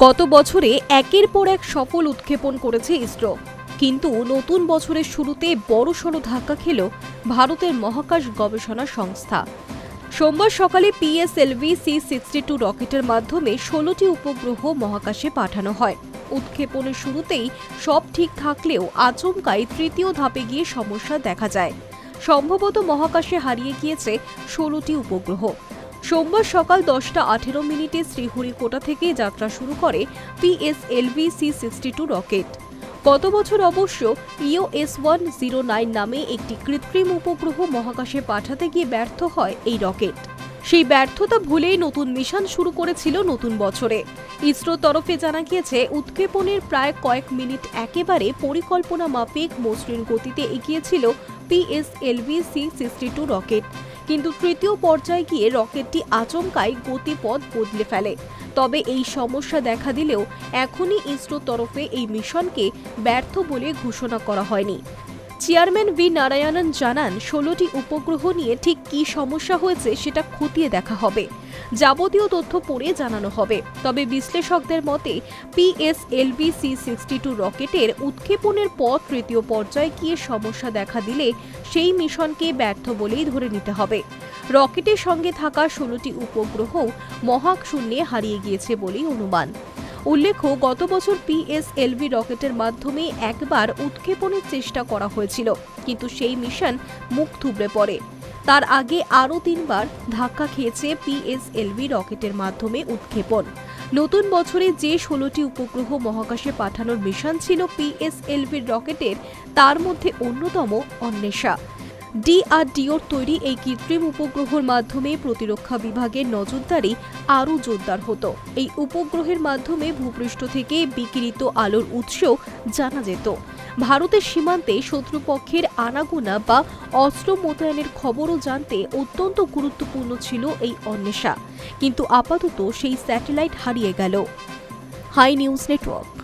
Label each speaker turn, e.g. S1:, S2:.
S1: গত বছরে একের পর এক সফল উৎক্ষেপণ করেছে ইসরো। কিন্তু নতুন বছরের শুরুতে বড়সড় ধাক্কা খেল ভারতের মহাকাশ গবেষণা সংস্থা। সোমবার সকালে পিএসএলভি সি সিক্সটি টু রকেটের মাধ্যমে ষোলোটি উপগ্রহ মহাকাশে পাঠানো হয়। উৎক্ষেপণের শুরুতেই সব ঠিক থাকলেও আচমকাই তৃতীয় ধাপে গিয়ে সমস্যা দেখা যায়। সম্ভবত মহাকাশে হারিয়ে গিয়েছে ষোলোটি উপগ্রহ। সোমবার সকাল দশটা আঠেরো মিনিটে শ্রীহরিকোটা থেকে যাত্রা শুরু করে PSLV C sixty two rocket গত বছর অবশ্য ইওএস ওয়ান জিরো নাইন নামে একটি কৃত্রিম উপগ্রহ মহাকাশে পাঠাতে গিয়ে ব্যর্থ হয় এই রকেট সেই ব্যর্থতা ভুলেই নতুন মিশন শুরু করেছিল নতুন বছরে। ইসরোর তরফে জানা গিয়েছে, উৎক্ষেপণের প্রায় কয়েক মিনিট একেবারে পরিকল্পনা মাফিক মসৃণ গতিতে এগিয়েছিল PSLV C sixty two rocket কিন্তু তৃতীয় পর্যায়ে গিয়ে রকেটটি আচমকায় গতিপথ বদলে ফেলে। তবে এই সমস্যা দেখা দিলেও এখনই ইসরো তরফে এই মিশনকে ব্যর্থ বলে ঘোষণা করা হয়নি। Chairman V. নারায়ণন জানান, ষোলোটি উপগ্রহ নিয়ে ঠিক কী সমস্যা হয়েছে সেটা খতিয়ে দেখা হবে। যাবতীয় তথ্য পড়ে জানানো হবে। তবে বিশ্লেষকদের মতে পিএসএলভি সি সিক্সটি টু রকেটের উৎক্ষেপণের পর তৃতীয় পর্যায়ে গিয়ে সমস্যা দেখা দিলে সেই মিশনকে ব্যর্থ বলেই ধরে নিতে হবে। রকেটের সঙ্গে থাকা ষোলোটি উপগ্রহও মহাশূন্যে হারিয়ে গিয়েছে বলেই অনুমান। উল্লেখ্য, গত বছর পিএসএলভি রকেটের মাধ্যমে একবার উৎক্ষেপণের চেষ্টা করা হয়েছিল, কিন্তু সেই মিশন মুখ থুবড়ে পড়ে। তার আগে আরও তিনবার ধাক্কা খেয়েছে পিএসএলভি রকেটের মাধ্যমে উৎক্ষেপণ। নতুন বছরে যে ষোলোটি উপগ্রহ মহাকাশে পাঠানোর মিশন ছিল পিএসএলভির রকেটের, তার মধ্যে অন্যতম অন্বেষা। ডিআরডিওর তৈরি এই কৃত্রিম উপগ্রহের মাধ্যমে প্রতিরক্ষা বিভাগের নজরদারি আরও জোরদার হতো। এই উপগ্রহের মাধ্যমে ভূপৃষ্ঠ থেকে বিকিরিত আলোর উৎস জানা যেত। ভারতের সীমান্তে শত্রুপক্ষের আনাগোনা বা অস্ত্র মোতায়েনের খবরও জানতে অত্যন্ত গুরুত্বপূর্ণ ছিল এই অন্বেষা। কিন্তু আপাতত সেই স্যাটেলাইট হারিয়ে গেল। Hi news network.